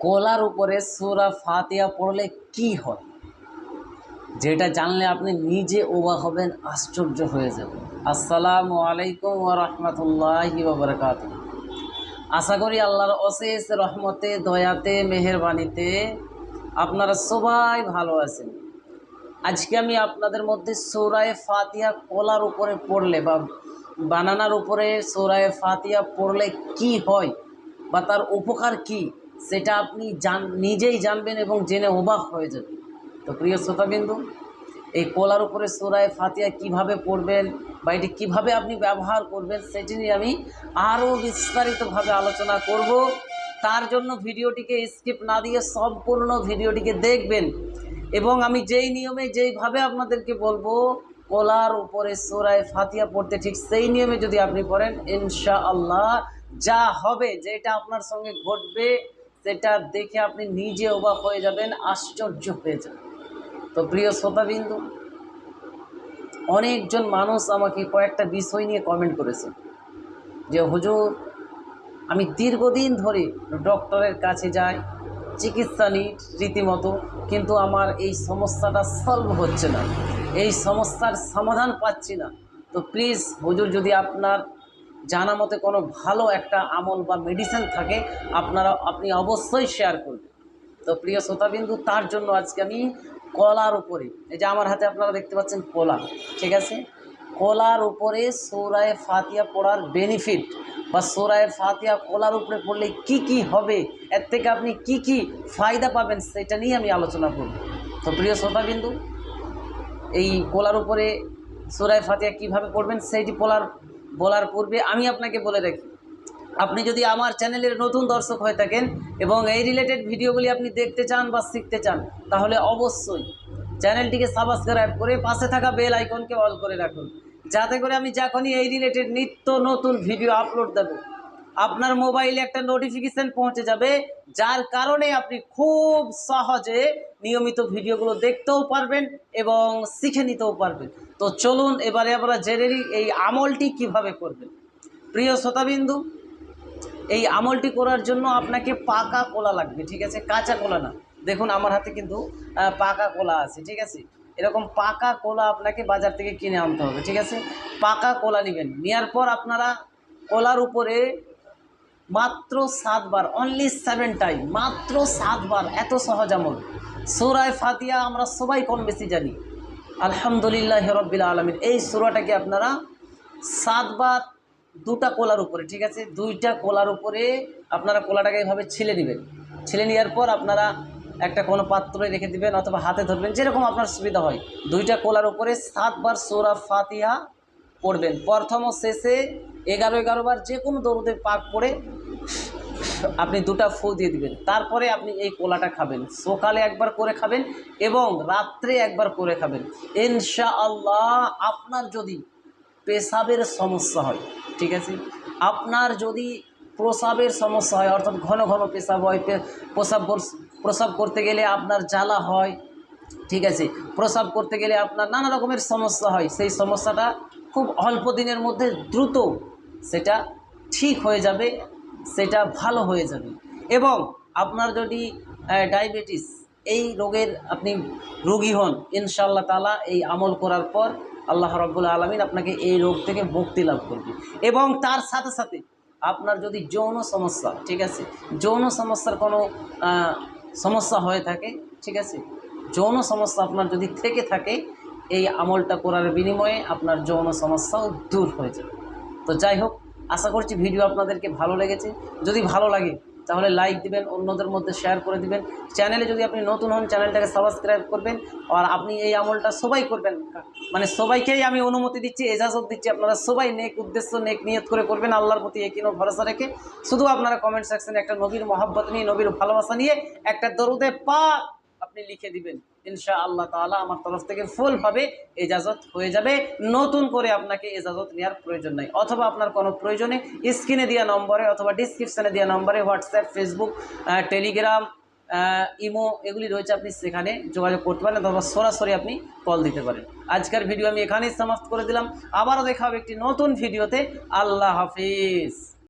কলার উপরে সুরা ফাতিয়া পড়লে কি হয়? যেটা জানলে আপনি নিজে ওবা হবেন, আশ্চর্য হয়ে যাবেন। আসসালামু আলাইকুম ওয়া রাহমাতুল্লাহি ওয়া বারাকাতুহু। আশা করি আল্লাহর অশেষ রহমতে, দয়াতে, মেহেরবানিতে আপনারা সবাই ভালো আছেন। আজকে আমি আপনাদের মধ্যে সৌরায় ফাতিয়া কলার উপরে পড়লে বা বানানার উপরে সৌরায় ফাতিয়া পড়লে কি হয় বা তার উপকার কি? সেটা আপনি জান, নিজেই জানবেন এবং জেনে অবাক হয়ে যাবেন। তো প্রিয় শ্রোতাবিন্দু, এই কলার উপরে সোরায় ফাতিয়া কীভাবে পড়বেন বা এটি কীভাবে আপনি ব্যবহার করবেন সেটি নিয়ে আমি আরও বিস্তারিতভাবে আলোচনা করব। তার জন্য ভিডিওটিকে স্কিপ না দিয়ে সম্পূর্ণ ভিডিওটিকে দেখবেন এবং আমি যেই নিয়মে যেইভাবে আপনাদেরকে বলব, কলার উপরে সোরায় ফাতিয়া পড়তে ঠিক সেই নিয়মে যদি আপনি পড়েন ইনশা আল্লাহ যা হবে, যেটা আপনার সঙ্গে ঘটবে সেটা দেখে আপনি নিজে অবাক হয়ে যাবেন, আশ্চর্য হয়ে যাবেন। তো প্রিয় শ্রোতাবিন্দু, অনেকজন মানুষ আমাকে কয়েকটা বিষয় নিয়ে কমেন্ট করেছে। যে, হুজুর, আমি দীর্ঘদিন ধরে ডক্টরের কাছে যাই, চিকিৎসা নিই রীতিমতো, কিন্তু আমার এই সমস্যাটা সলভ হচ্ছে না। এই সমস্যার সমাধান পাচ্ছি না। তো প্লিজ হুজুর, যদি আপনার জানা মতে কোনো ভালো একটা আমল বা মেডিসিন থাকে, আপনারা, আপনি অবশ্যই শেয়ার করবেন। তো প্রিয় শ্রোতাবিন্দু, তার জন্য আজকে আমি কলার উপরে, এই যে আমার হাতে আপনারা দেখতে পাচ্ছেন কলা, ঠিক আছে? কলার উপরে সৌরায় ফাতিয়া পড়ার বেনিফিট বা সৌরায় ফাতিয়া কলার উপরে পড়লে কি কি হবে, এর থেকে আপনি কি কি ফায়দা পাবেন সেটা নিয়ে আমি আলোচনা করব। তো প্রিয় শ্রোতাবিন্দু, এই কলার উপরে সৌরায় ফাতিয়া কীভাবে পড়বেন, সেইটি বলার বলার পূর্বে আমি আপনাকে বলে রাখি, আপনি যদি আমার চ্যানেলের নতুন দর্শক হয়ে থাকেন এবং এই রিলেটেড ভিডিওগুলি আপনি দেখতে চান বা শিখতে চান, তাহলে অবশ্যই চ্যানেলটিকে সাবস্ক্রাইব করে পাশে থাকা বেল আইকনকে অল করে রাখুন। যাতে করে আমি যখনই এই রিলেটেড নিত্য নতুন ভিডিও আপলোড দেব আপনার মোবাইলে একটা নোটিফিকেশান পৌঁছে যাবে, যার কারণে আপনি খুব সহজে নিয়মিত ভিডিওগুলো দেখতেও পারবেন এবং শিখে নিতেও পারবেন। তো চলুন, এবারে আমরা জেনে নিই এই আমলটি কীভাবে করবেন। প্রিয় শ্রোতাবিন্দু, এই আমলটি করার জন্য আপনাকে পাকা কলা লাগবে, ঠিক আছে? কাঁচা কলা না। দেখুন, আমার হাতে কিন্তু পাকা কলা আছে, ঠিক আছে? এরকম পাকা কলা আপনাকে বাজার থেকে কিনে আনতে হবে, ঠিক আছে? পাকা কলা নেবেন। নেওয়ার পর আপনারা কলার উপরে মাত্র সাতবার অনলি সেভেন টাইম মাত্র সাতবার, এত সহজ আমল। সৌরায় ফাতিয়া আমরা সবাই কম বেশি জানি। আলহামদুলিল্লাহ রব্বিল আলমিন, এই সুরাটাকে আপনারা সাতবার দুটা কোলার উপরে, ঠিক আছে? দুইটা কোলার উপরে আপনারা কোলাটাকে এভাবে ছিলে নেবেন। ছিলে নেওয়ার পর আপনারা একটা কোনো পাত্রে রেখে দিবেন অথবা হাতে ধরবেন, যেরকম আপনার সুবিধা হয়। দুইটা কোলার উপরে সাতবার সোরা ফাতিহা পড়বেন। প্রথম ও শেষে এগারো এগারো বার যে কোনো দরুদের পাক পড়ে আপনি দুটা ফু দিয়ে দিবেন। তারপরে আপনি এই কোলাটা খাবেন। সকালে একবার করে খাবেন এবং রাত্রে একবার করে খাবেন। ইনশা আল্লাহ আপনার যদি পেশাবের সমস্যা হয়, ঠিক আছে? আপনার যদি প্রসাবের সমস্যা হয়, অর্থাৎ ঘন ঘন পেশাব হয় প্রসাব প্রসাব করতে গেলে আপনার জ্বালা হয়, ঠিক আছে? প্রসাব করতে গেলে আপনার নানা রকমের সমস্যা হয়। সেই সমস্যাটা খুব অল্প দিনের মধ্যে দ্রুত সেটা ঠিক হয়ে যাবে। সেটা ভালো হয়ে যাবে। এবং আপনার যদি ডায়াবেটিস এই রোগের আপনি রোগী হন, ইনশাআল্লাহ তালা এই আমল করার পর আল্লাহ রব্বুল আলমিন আপনাকে এই রোগ থেকে মুক্তি লাভ করবে। এবং তার সাথে সাথে আপনার যদি যৌন সমস্যা, ঠিক আছে? যৌন সমস্যার কোনো সমস্যা হয়ে থাকে, ঠিক আছে? যৌন সমস্যা আপনার যদি থেকে থাকে, এই আমলটা করার বিনিময়ে আপনার যৌন সমস্যাও দূর হয়ে যাবে। তো যাই হোক আশা করছি ভিডিও আপনাদেরকে ভালো লেগেছে। যদি ভালো লাগে, তাহলে লাইক দিবেন, অন্যদের মধ্যে শেয়ার করে দিবেন। চ্যানেলে যদি আপনি নতুন হন চ্যানেলটাকে সাবস্ক্রাইব করবেন। আর আপনি এই আমলটা সবাই করবেন। মানে সবাইকেই আমি অনুমতি দিচ্ছি, এজাজত দিচ্ছি। আপনারা সবাই নেক উদ্দেশ্য, নেক নিয়ত করে করবেন, আল্লাহর প্রতি একিনো ভরসা রেখে। শুধু আপনারা কমেন্ট সেকশনে একটা নবীর মহাব্বত নিয়ে, নবীর ভালোবাসা নিয়ে একটা দরুদে পা আপনি লিখে দিবেন। ইনশা আল্লাহ তাআলা আমার তরফ থেকে ফুলভাবে এজাজত হয়ে যাবে। নতুন করে আপনাকে এজাজত নেওয়ার প্রয়োজন নাই। অথবা আপনার কোনো প্রয়োজনে স্ক্রিনে দেওয়া নম্বরে অথবা ডিসক্রিপশানে দেওয়া নম্বরে হোয়াটসঅ্যাপ ফেসবুক টেলিগ্রাম ইমো এগুলি রয়েছে আপনি সেখানে যোগাযোগ করতে পারেন অথবা সরাসরি আপনি কল দিতে পারেন। আজকের ভিডিও আমি এখানেই সমাপ্ত করে দিলাম। আবারও দেখা হবে একটি নতুন ভিডিওতে আল্লাহ হাফিজ।